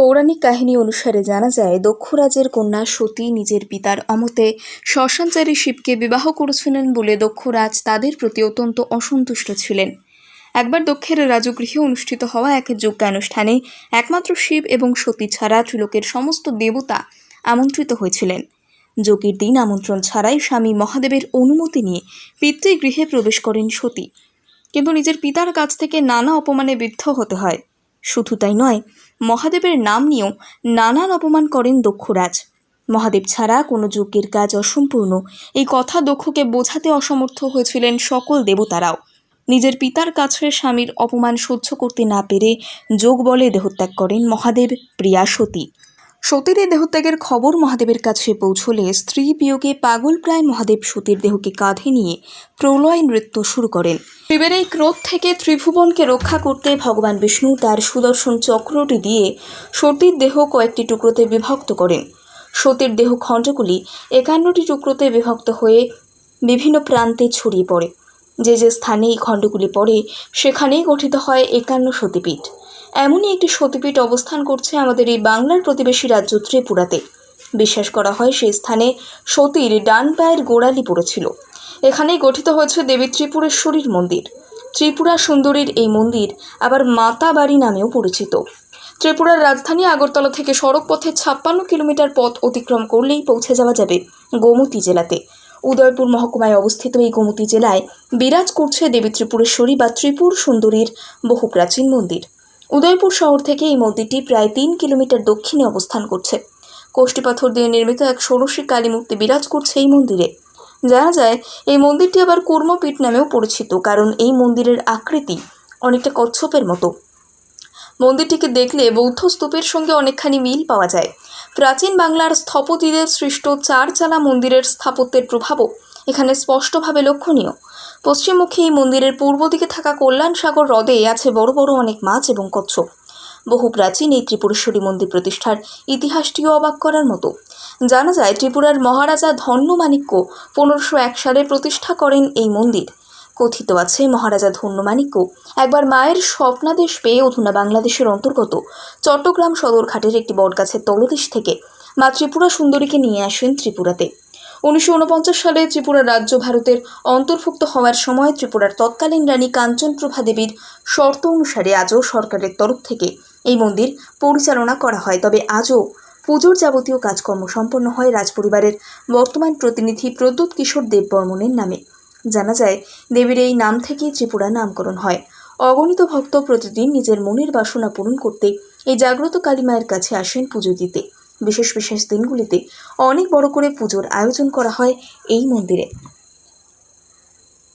পৌরাণিক কাহিনী অনুসারে জানা যায়, দক্ষরাজের কন্যা সতী নিজের পিতার অমতে শ্মশানচারী শিবকে বিবাহ করেছিলেন বলে দক্ষরাজ তাদের প্রতি অত্যন্ত অসন্তুষ্ট ছিলেন। একবার দক্ষের রাজগৃহে অনুষ্ঠিত হওয়া এক যজ্ঞানুষ্ঠানে একমাত্র শিব এবং সতী ছাড়া ত্রিলোকের সমস্ত দেবতা আমন্ত্রিত হয়েছিলেন। যজ্ঞের দিন আমন্ত্রণ ছাড়াই স্বামী মহাদেবের অনুমতি নিয়ে পিতৃগৃহে প্রবেশ করেন সতী। কিন্তু নিজের পিতার কাছ থেকে নানা অপমানে বিদ্ধ হতে হয়। শুধু তাই নয়, মহাদেবের নাম নিয়েও নানান অপমান করেন দক্ষরাজ। মহাদেব ছাড়া কোনো যজ্ঞের কাজ অসম্পূর্ণ। এই কথা দক্ষকে বোঝাতে অসমর্থ হয়েছিলেন সকল দেবতারাও। নিজের পিতার কাছে স্বামীর অপমান সহ্য করতে না পেরে যোগ বলে দেহত্যাগ করেন মহাদেব প্রিয়া সতী সতীর দেহত্যাগের খবর মহাদেবের কাছে পৌঁছলে স্ত্রী বিয়োগে পাগল প্রায় মহাদেব সতীর দেহকে কাঁধে নিয়ে প্রলয় নৃত্য শুরু করেন। শিবের এই ক্রোধ থেকে ত্রিভুবনকে রক্ষা করতে ভগবান বিষ্ণু তার সুদর্শন চক্রটি দিয়ে সতীর দেহ কয়েকটি টুকরোতে বিভক্ত করেন। সতীর দেহ খণ্ডগুলি একান্নটি টুকরোতে বিভক্ত হয়ে বিভিন্ন প্রান্তে ছড়িয়ে পড়ে। যে যে স্থানে এই খণ্ডগুলি পড়ে, সেখানেই গঠিত হয় একান্ন সতীপীঠ। এমনই একটি সতীপীঠ অবস্থান করছে আমাদের এই বাংলার প্রতিবেশী রাজ্য ত্রিপুরাতে। বিশ্বাস করা হয় সেই স্থানে সতীর ডান পায়ের গোড়ালি পড়েছিল। এখানেই গঠিত হয়েছে দেবী ত্রিপুরেশ্বরীর মন্দির। ত্রিপুরা সুন্দরীর এই মন্দির আবার মাতা বাড়ি নামেও পরিচিত। ত্রিপুরার রাজধানী আগরতলা থেকে সড়ক পথে ছাপ্পান্ন কিলোমিটার পথ অতিক্রম করলেই পৌঁছে যাওয়া যাবে গোমতী জেলাতে। উদয়পুর মহকুমায় অবস্থিত এই গোমতী জেলায় বিরাজ করছে দেবী ত্রিপুরেশ্বরী বা ত্রিপুর সুন্দরীর বহু প্রাচীন মন্দির। উদয়পুর শহর থেকে এই মন্দিরটি প্রায় তিন কিলোমিটার দক্ষিণে অবস্থান করছে। কোষ্ঠী পাথর দিয়ে নির্মিত এক ষোড়শী কালী মূর্তি বিরাজ করছে এই মন্দিরে। জানা যায়, এই মন্দিরটি আবার কুর্মপীঠ নামেও পরিচিত, কারণ এই মন্দিরের আকৃতি অনেকটা কচ্ছপের মতো। মন্দিরটিকে দেখলে বৌদ্ধ স্তূপের সঙ্গে অনেকখানি মিল পাওয়া যায়। প্রাচীন বাংলার স্থপতিদের সৃষ্ট চারচালা মন্দিরের স্থাপত্যের প্রভাবও এখানে স্পষ্টভাবে লক্ষণীয়। পশ্চিমমুখী এই মন্দিরের পূর্ব দিকে থাকা কল্যাণ সাগর হ্রদে আছে বড় বড় অনেক মাছ এবং কচ্ছপ বহু প্রাচীন এই ত্রিপুরেশ্বরী মন্দির প্রতিষ্ঠার ইতিহাসটিও অবাক করার মতো। জানা যায়, ত্রিপুরার মহারাজা ধন্যমাণিক্য পনেরোশো এক সালে প্রতিষ্ঠা করেন এই মন্দির। কথিত আছে, মহারাজা ধন্যমাণিক্য একবার মায়ের স্বপ্নাদেশ পেয়ে অধুনা বাংলাদেশের অন্তর্গত চট্টগ্রাম সদরঘাটের একটি বটগাছের তলদেশ থেকে মা ত্রিপুরা সুন্দরীকে নিয়ে আসেন ত্রিপুরাতে। উনিশশো উনপঞ্চাশ সালে ত্রিপুরা রাজ্য ভারতের অন্তর্ভুক্ত হওয়ার সময় ত্রিপুরার তৎকালীন রানী কাঞ্চনপ্রভা দেবীর শর্ত অনুসারে আজও সরকারের তরফ থেকে এই মন্দির পরিচালনা করা হয়। তবে আজও পুজোর যাবতীয় কাজকর্ম সম্পন্ন হয় রাজপরিবারের বর্তমান প্রতিনিধি প্রদ্যুৎ কিশোর দেববর্মনের নামে। জানা যায়, দেবীর এই নাম থেকেই ত্রিপুরা নামকরণ হয়। অগণিত ভক্ত প্রতিদিন নিজের মনের বাসনা পূরণ করতে এই জাগ্রত কালী মায়ের কাছে আসেন পুজো দিতে। বিশেষ বিশেষ দিনগুলিতে অনেক বড় করে পুজোর আয়োজন করা হয় এই মন্দিরে।